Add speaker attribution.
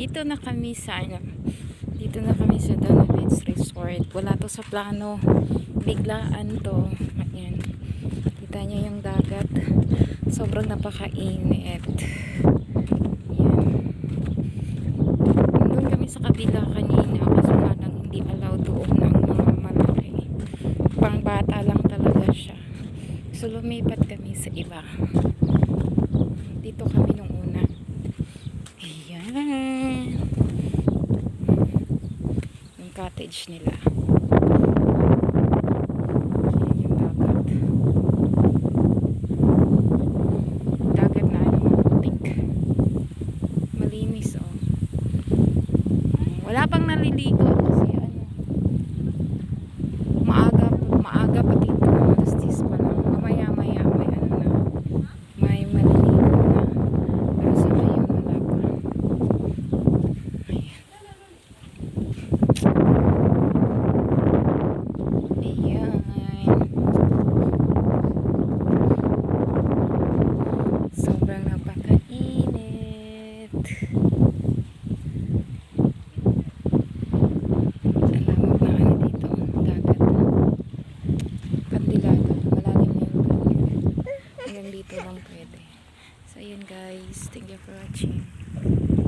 Speaker 1: Dito na kami sa ano, dito na kami sa Donna Beach Resort. Wala to sa plano. Biglaan to. Ayan. Kita niyo yung dagat. Sobrang napakainit. Ayan. Nandun kami sa kabila kanina kasi nga lang hindi allowed doon ng mga malaki. Pang bata lang talaga siya. So lumipat kami sa iba. Dito kami nung una. Ayan. Yung cottage nila. Yung dagat. Dagat na ano, maputik. Malinis oh. Wala pang naliligo kasi ano. Maaga, maaga pa dito. Alas 10 pa lang. Mamaya maya may ano na. May maliligo na. Pero sa ngayon wala pa. Ayan. Ayan. Sobrang napakainit. Ang lamok na ano dito. Dagat. Kandilado. Malalim na yung dagat. Hanggang dito lang pwede. So, ayun guys. Thank you for watching.